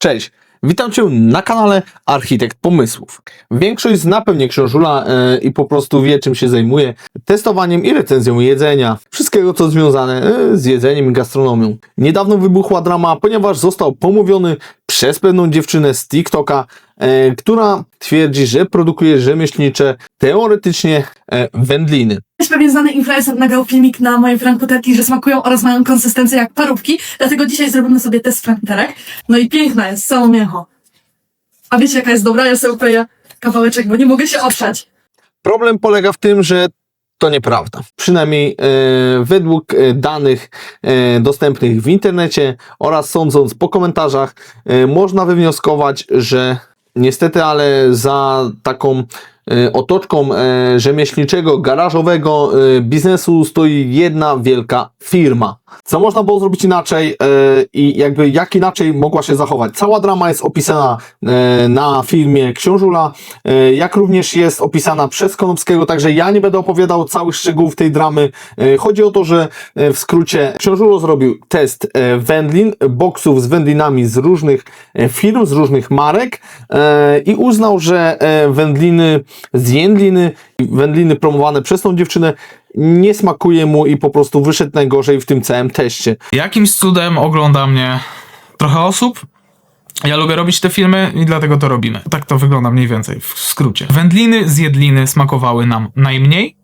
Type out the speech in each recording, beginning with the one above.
Cześć, witam Cię na kanale Architekt Pomysłów. Większość zna pewnie książula e, i po prostu wie czym się zajmuje. Testowaniem i recenzją jedzenia. Wszystkiego co związane e, z jedzeniem i gastronomią. Niedawno wybuchła drama, ponieważ został pomówiony przez pewną dziewczynę z TikToka, e, która twierdzi, że produkuje rzemieślnicze, teoretycznie e, wędliny. Jest pewien znany influencer nagrał filmik na moje frankuterki, że smakują oraz mają konsystencję jak parówki, dlatego dzisiaj zrobimy sobie test frankuterek. No i piękna jest, całą mięcho. A wiecie jaka jest dobra? Ja sobie ukleję kawałeczek, bo nie mogę się oprzeć. Problem polega w tym, że to nieprawda. Przynajmniej e, według e, danych e, dostępnych w internecie oraz sądząc po komentarzach, e, można wywnioskować, że niestety, ale za taką otoczką e, rzemieślniczego, garażowego e, biznesu stoi jedna wielka firma. Co można było zrobić inaczej e, i jakby jak inaczej mogła się zachować? Cała drama jest opisana e, na filmie Książula, e, jak również jest opisana przez Konopskiego, także ja nie będę opowiadał całych szczegółów tej dramy. Chodzi o to, że w skrócie Książulo zrobił test wędlin, boksów z wędlinami z różnych e, firm, z różnych marek i uznał, że wędliny z jędliny, wędliny promowane przez tą dziewczynę nie smakuje mu i po prostu wyszedł najgorzej w tym całym teście. Jakimś cudem ogląda mnie trochę osób. Ja lubię robić te filmy i dlatego to robimy. Tak to wygląda mniej więcej, w skrócie. Wędliny z jedliny smakowały nam najmniej.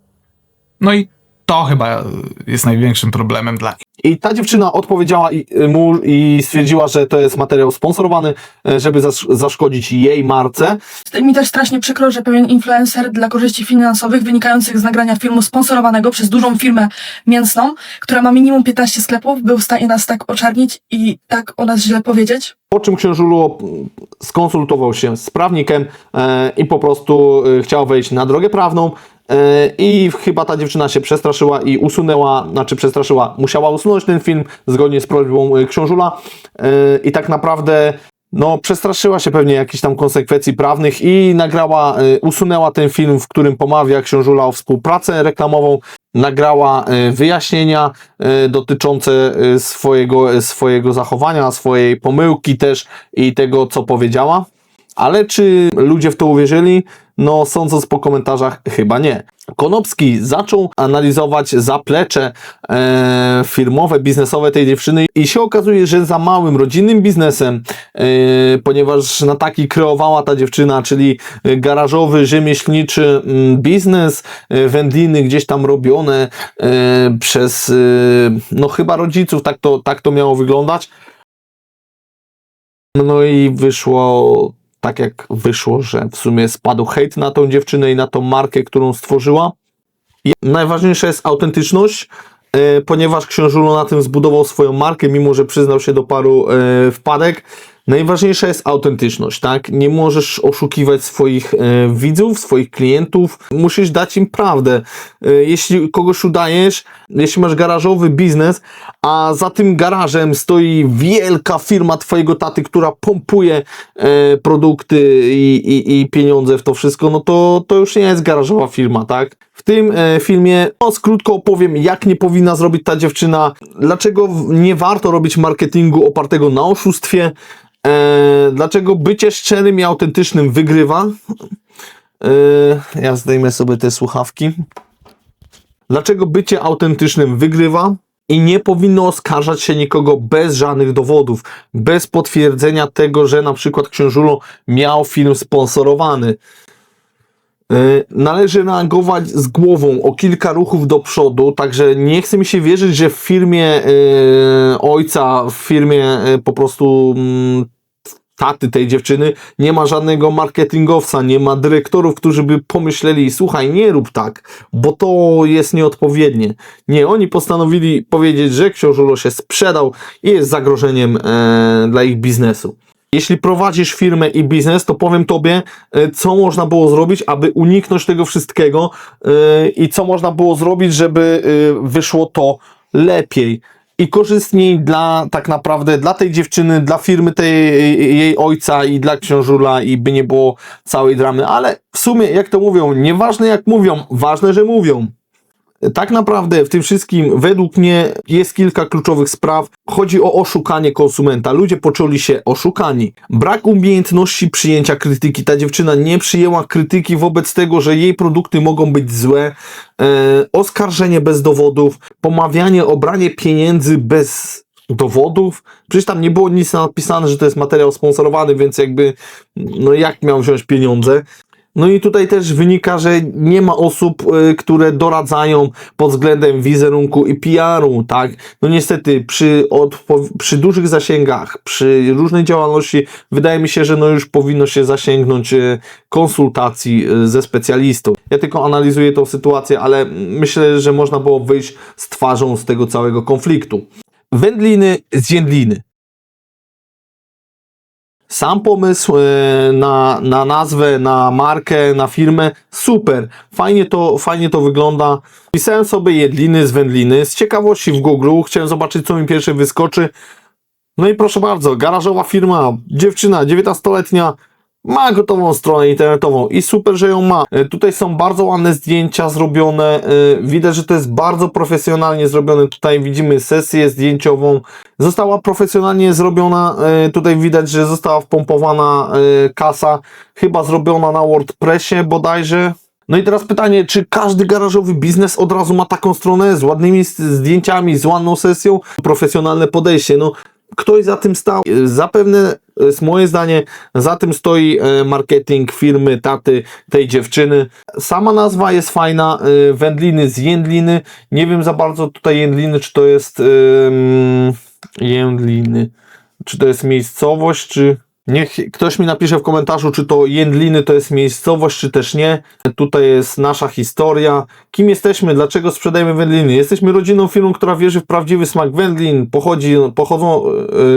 No i to chyba jest największym problemem dla nich. I ta dziewczyna odpowiedziała i- mu i stwierdziła, że to jest materiał sponsorowany, e, żeby zasz- zaszkodzić jej marce. Mi też strasznie przykro, że pewien influencer dla korzyści finansowych wynikających z nagrania filmu sponsorowanego przez dużą firmę mięsną, która ma minimum 15 sklepów, był w stanie nas tak oczarnić i tak o nas źle powiedzieć. Po czym książulo skonsultował się z prawnikiem e, i po prostu e, chciał wejść na drogę prawną. E, I chyba ta dziewczyna się przestraszyła i usunęła, znaczy przestraszyła, musiała usunąć ten film zgodnie z prośbą e, książula. E, I tak naprawdę no, przestraszyła się pewnie jakichś tam konsekwencji prawnych i nagrała, usunęła ten film, w którym pomawia książula o współpracę reklamową. Nagrała wyjaśnienia dotyczące swojego, swojego zachowania, swojej pomyłki też i tego, co powiedziała. Ale czy ludzie w to uwierzyli? No, sądząc po komentarzach, chyba nie. Konopski zaczął analizować zaplecze e, firmowe, biznesowe tej dziewczyny i się okazuje, że za małym rodzinnym biznesem, e, ponieważ na taki kreowała ta dziewczyna, czyli e, garażowy, rzemieślniczy mm, biznes, e, wędliny gdzieś tam robione e, przez, e, no chyba rodziców, tak to, tak to miało wyglądać. No i wyszło tak jak wyszło, że w sumie spadł hejt na tą dziewczynę i na tą markę, którą stworzyła. I najważniejsza jest autentyczność, e, ponieważ Książulo na tym zbudował swoją markę, mimo że przyznał się do paru e, wpadek. Najważniejsza jest autentyczność, tak? Nie możesz oszukiwać swoich e, widzów, swoich klientów. Musisz dać im prawdę. E, jeśli kogoś udajesz, jeśli masz garażowy biznes, a za tym garażem stoi wielka firma twojego taty, która pompuje e, produkty i, i, i pieniądze w to wszystko, no to, to już nie jest garażowa firma, tak? W tym e, filmie no, krótko opowiem, jak nie powinna zrobić ta dziewczyna, dlaczego nie warto robić marketingu opartego na oszustwie, e, dlaczego bycie szczerym i autentycznym wygrywa. E, ja zdejmę sobie te słuchawki. Dlaczego bycie autentycznym wygrywa i nie powinno oskarżać się nikogo bez żadnych dowodów, bez potwierdzenia tego, że na przykład Książulo miał film sponsorowany. Yy, Należy reagować z głową o kilka ruchów do przodu, także nie chce mi się wierzyć, że w firmie yy, ojca, w firmie yy, po prostu mm, taty tej dziewczyny nie ma żadnego marketingowca, nie ma dyrektorów, którzy by pomyśleli, słuchaj, nie rób tak, bo to jest nieodpowiednie. Nie, oni postanowili powiedzieć, że Książulo się sprzedał i jest zagrożeniem e, dla ich biznesu. Jeśli prowadzisz firmę i biznes, to powiem Tobie, e, co można było zrobić, aby uniknąć tego wszystkiego e, i co można było zrobić, żeby e, wyszło to lepiej i korzystniej dla tak naprawdę dla tej dziewczyny, dla firmy tej jej ojca i dla książula i by nie było całej dramy, ale w sumie jak to mówią, nieważne jak mówią, ważne, że mówią. Tak naprawdę w tym wszystkim według mnie jest kilka kluczowych spraw. Chodzi o oszukanie konsumenta. Ludzie poczuli się oszukani. Brak umiejętności przyjęcia krytyki. Ta dziewczyna nie przyjęła krytyki wobec tego, że jej produkty mogą być złe. E, oskarżenie bez dowodów, pomawianie o branie pieniędzy bez dowodów. Przecież tam nie było nic napisane, że to jest materiał sponsorowany, więc jakby, no jak miał wziąć pieniądze? No i tutaj też wynika, że nie ma osób, y, które doradzają pod względem wizerunku i PR-u, tak? No niestety przy, odpo- przy dużych zasięgach, przy różnej działalności, wydaje mi się, że no już powinno się zasięgnąć y, konsultacji y, ze specjalistą. Ja tylko analizuję tą sytuację, ale myślę, że można było wyjść z twarzą z tego całego konfliktu. Wędliny z jędliny. Sam pomysł e, na, na nazwę, na markę, na firmę, super. Fajnie to, fajnie to wygląda. Pisałem sobie jedliny z wędliny. Z ciekawości w Google chciałem zobaczyć, co mi pierwsze wyskoczy. No i proszę bardzo, garażowa firma, dziewczyna, 19-letnia, ma gotową stronę internetową i super, że ją ma. E, Tutaj są bardzo ładne zdjęcia zrobione. e, Widać, że to jest bardzo profesjonalnie zrobione. Tutaj widzimy sesję zdjęciową. Została profesjonalnie zrobiona. e, Tutaj widać, że została wpompowana kasa. Chyba zrobiona na WordPressie bodajże. No i teraz pytanie, czy każdy garażowy biznes od razu ma taką stronę z ładnymi zdjęciami, z ładną sesją? Profesjonalne podejście. No, ktoś za tym stał. E, Zapewne jest moje zdanie, za tym stoi e, marketing firmy, taty tej dziewczyny. Sama nazwa jest fajna, e, wędliny z jędliny. Nie wiem za bardzo tutaj jędliny, czy to jest ym, jędliny, czy to jest miejscowość, czy... Niech ktoś mi napisze w komentarzu, czy to Jędliny to jest miejscowość, czy też nie. Tutaj jest nasza historia. Kim jesteśmy? Dlaczego sprzedajemy wędliny? Jesteśmy rodziną firmą, która wierzy w prawdziwy smak wędlin. Pochodzi, pochodzą,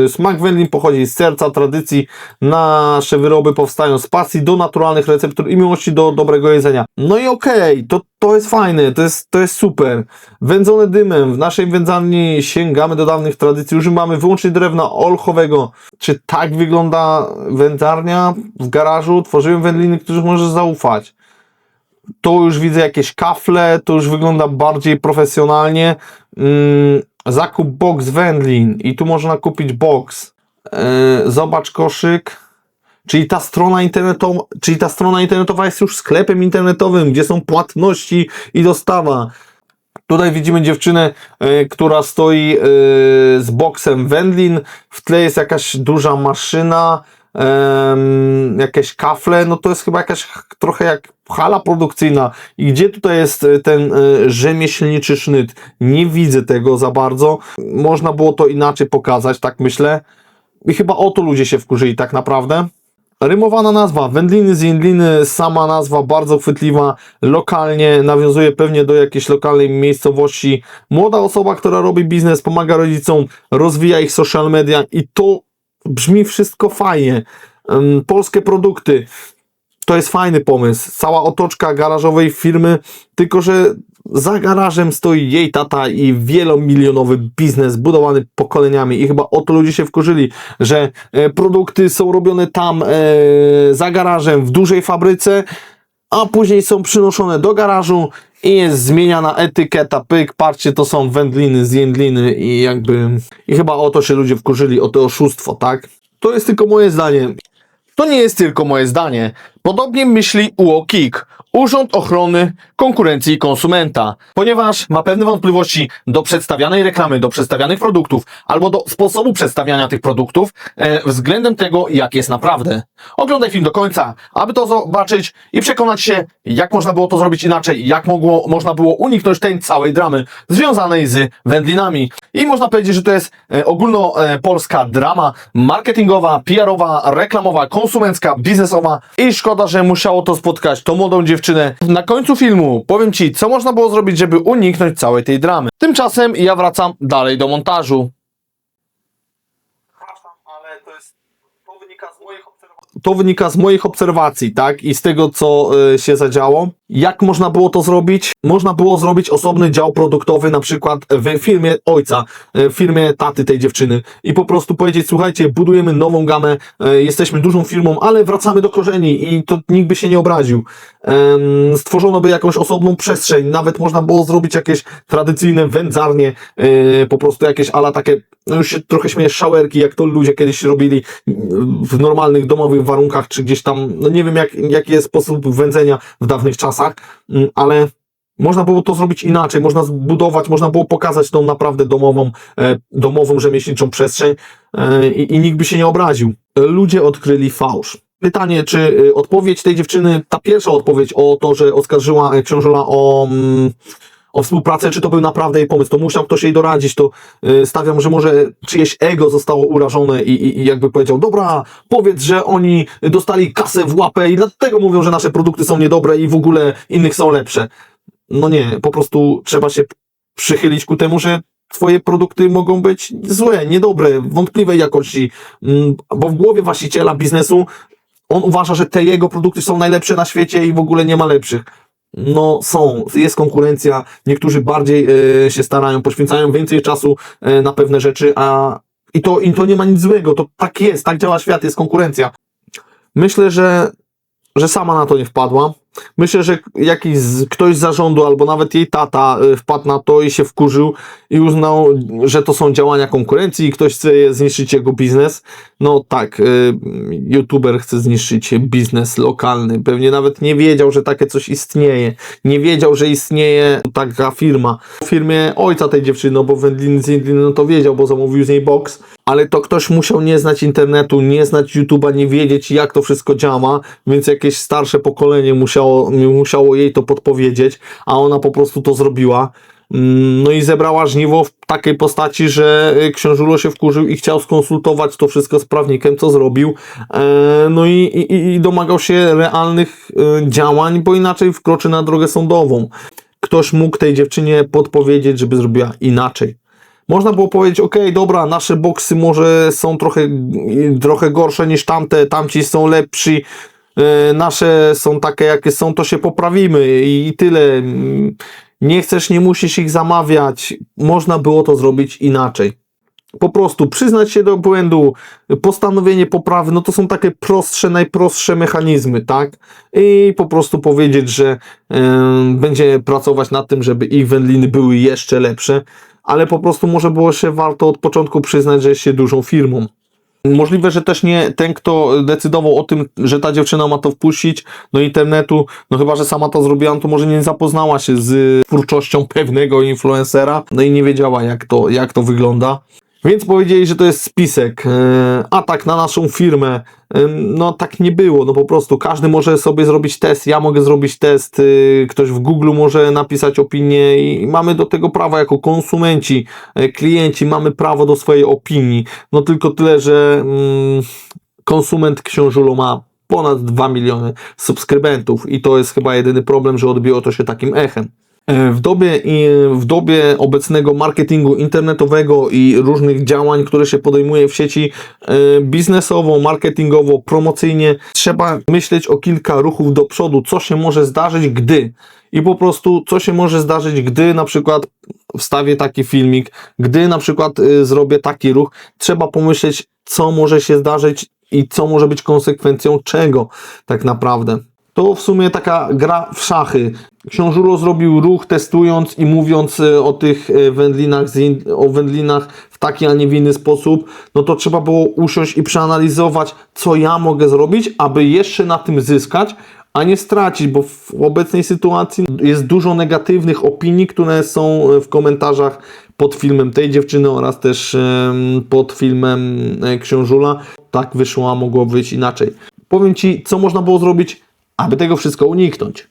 yy, smak wędlin pochodzi z serca, tradycji. Nasze wyroby powstają z pasji do naturalnych receptur i miłości do dobrego jedzenia. No i okej, to, to jest fajne, to jest, to jest super. Wędzone dymem. W naszej wędzarni sięgamy do dawnych tradycji. Używamy wyłącznie drewna olchowego. Czy tak wygląda wędzarnia w garażu? Tworzymy wędliny, których możesz zaufać. Tu już widzę jakieś kafle, to już wygląda bardziej profesjonalnie. Mm, zakup box wędlin i tu można kupić box. Yy, zobacz koszyk. Czyli ta strona internetowa, czyli ta strona internetowa jest już sklepem internetowym, gdzie są płatności i dostawa. Tutaj widzimy dziewczynę, e, która stoi e, z boksem wędlin. W tle jest jakaś duża maszyna, jakieś kafle. No to jest chyba jakaś ch- trochę jak hala produkcyjna. I gdzie tutaj jest e, ten rzemieślniczy sznyt? Nie widzę tego za bardzo. Można było to inaczej pokazać, tak myślę. I chyba o to ludzie się wkurzyli tak naprawdę. Rymowana nazwa, wędliny z jędliny, sama nazwa bardzo chwytliwa, lokalnie, nawiązuje pewnie do jakiejś lokalnej miejscowości. Młoda osoba, która robi biznes, pomaga rodzicom, rozwija ich social media i to brzmi wszystko fajnie. Polskie produkty, to jest fajny pomysł. Cała otoczka garażowej firmy, tylko że za garażem stoi jej tata i wielomilionowy biznes budowany pokoleniami i chyba o to ludzie się wkurzyli, że e, produkty są robione tam e, za garażem w dużej fabryce, a później są przynoszone do garażu i jest zmieniana etykieta, pyk, patrzcie, to są wędliny z jędliny i jakby i chyba o to się ludzie wkurzyli, o to oszustwo, tak? To jest tylko moje zdanie. To nie jest tylko moje zdanie. Podobnie myśli UOKiK, Urząd Ochrony Konkurencji i Konsumenta, ponieważ ma pewne wątpliwości do przedstawianej reklamy, do przedstawianych produktów albo do sposobu przedstawiania tych produktów e, względem tego, jak jest naprawdę. Oglądaj film do końca, aby to zobaczyć i przekonać się, jak można było to zrobić inaczej, jak mogło, można było uniknąć tej całej dramy związanej z wędlinami. I można powiedzieć, że to jest e, ogólnopolska drama marketingowa, PR-owa, reklamowa, konsumencka, biznesowa i szkoda, że musiało to spotkać tą młodą dziewczynę. Na końcu filmu powiem Ci, co można było zrobić, żeby uniknąć całej tej dramy. Tymczasem ja wracam dalej do montażu. ale to jest... To wynika z moich obserwacji. To wynika z moich obserwacji, tak? I z tego, co y, się zadziało. Jak można było to zrobić? Można było zrobić osobny dział produktowy, na przykład w firmie ojca, w firmie taty tej dziewczyny i po prostu powiedzieć, słuchajcie, budujemy nową gamę, e, jesteśmy dużą firmą, ale wracamy do korzeni i to nikt by się nie obraził. Stworzono by jakąś osobną przestrzeń, nawet można było zrobić jakieś tradycyjne wędzarnie, e, po prostu jakieś ala takie, no już się trochę śmieję, szałerki, jak to ludzie kiedyś robili mm, w normalnych domowych warunkach, czy gdzieś tam, no nie wiem jak, jaki jest sposób wędzenia w dawnych czasach, mm, ale można było to zrobić inaczej, można zbudować, można było pokazać tą naprawdę domową, e, domową rzemieślniczą przestrzeń e, i, i nikt by się nie obraził. Ludzie odkryli fałsz. Pytanie, czy y, odpowiedź tej dziewczyny, ta pierwsza odpowiedź o to, że oskarżyła e, książula o, mm, o współpracę, czy to był naprawdę jej pomysł, to musiał ktoś jej doradzić, to y, stawiam, że może czyjeś ego zostało urażone i, i, i jakby powiedział, dobra, powiedz, że oni dostali kasę w łapę i dlatego mówią, że nasze produkty są niedobre i w ogóle innych są lepsze. No nie, po prostu trzeba się przychylić ku temu, że twoje produkty mogą być złe, niedobre, wątpliwej jakości, mm, bo w głowie właściciela biznesu on uważa, że te jego produkty są najlepsze na świecie i w ogóle nie ma lepszych. No są, jest konkurencja, niektórzy bardziej e, się starają, poświęcają więcej czasu e, na pewne rzeczy, a i to, i to nie ma nic złego, to tak jest, tak działa świat, jest konkurencja. Myślę, że, że sama na to nie wpadła. Myślę, że jakiś ktoś z zarządu, albo nawet jej tata y, wpadł na to i się wkurzył i uznał, że to są działania konkurencji i ktoś chce zniszczyć jego biznes. No tak, y, youtuber chce zniszczyć biznes lokalny. Pewnie nawet nie wiedział, że takie coś istnieje. Nie wiedział, że istnieje taka firma. W firmie ojca tej dziewczyny, no bo wędliny z Indliny, no to wiedział, bo zamówił z niej box. Ale to ktoś musiał nie znać internetu, nie znać YouTube'a, nie wiedzieć jak to wszystko działa, więc jakieś starsze pokolenie musiało, musiało jej to podpowiedzieć, a ona po prostu to zrobiła. Mm, No i zebrała żniwo w takiej postaci, że y, książulo się wkurzył i chciał skonsultować to wszystko z prawnikiem, co zrobił. E, No i, i, i domagał się realnych y, działań, bo inaczej wkroczy na drogę sądową. Ktoś mógł tej dziewczynie podpowiedzieć, żeby zrobiła inaczej. Można było powiedzieć, ok, dobra, nasze boksy może są trochę, trochę gorsze niż tamte, tamci są lepsi, nasze są takie, jakie są, to się poprawimy i tyle. Mm, Nie chcesz, nie musisz ich zamawiać. Można było to zrobić inaczej. Po prostu przyznać się do błędu, postanowienie poprawy, no to są takie prostsze, najprostsze mechanizmy, tak? I po prostu powiedzieć, że em, będzie pracować nad tym, żeby ich wędliny były jeszcze lepsze, ale po prostu może było się warto od początku przyznać, że jest się dużą firmą. Możliwe, że też nie ten, kto decydował o tym, że ta dziewczyna ma to wpuścić do internetu, no chyba, że sama to zrobiła, no to może nie zapoznała się z twórczością pewnego influencera, no i nie wiedziała, jak to, jak to wygląda. Więc powiedzieli, że to jest spisek, e, atak na naszą firmę. E, No tak nie było, no po prostu każdy może sobie zrobić test, ja mogę zrobić test, e, ktoś w Google może napisać opinię i mamy do tego prawo jako konsumenci, klienci, mamy prawo do swojej opinii. No tylko tyle, że mm, konsument książulo ma ponad 2 miliony subskrybentów i to jest chyba jedyny problem, że odbiło to się takim echem. E, W dobie, w dobie obecnego marketingu internetowego i różnych działań, które się podejmuje w sieci e, biznesowo, marketingowo, promocyjnie, trzeba myśleć o kilka ruchów do przodu, co się może zdarzyć, gdy. I po prostu, co się może zdarzyć, gdy na przykład wstawię taki filmik, gdy na przykład y, zrobię taki ruch, trzeba pomyśleć, co może się zdarzyć i co może być konsekwencją czego tak naprawdę. To w sumie taka gra w szachy. Książulo zrobił ruch testując i mówiąc e, o tych e, wędlinach, o wędlinach w taki, a nie w inny sposób, no to trzeba było usiąść i przeanalizować, co ja mogę zrobić, aby jeszcze na tym zyskać, a nie stracić, bo w obecnej sytuacji jest dużo negatywnych opinii, które są e, w komentarzach pod filmem tej dziewczyny oraz też pod filmem Książula. Tak wyszło, a mogło być inaczej. Powiem Ci, co można było zrobić, aby tego wszystko uniknąć.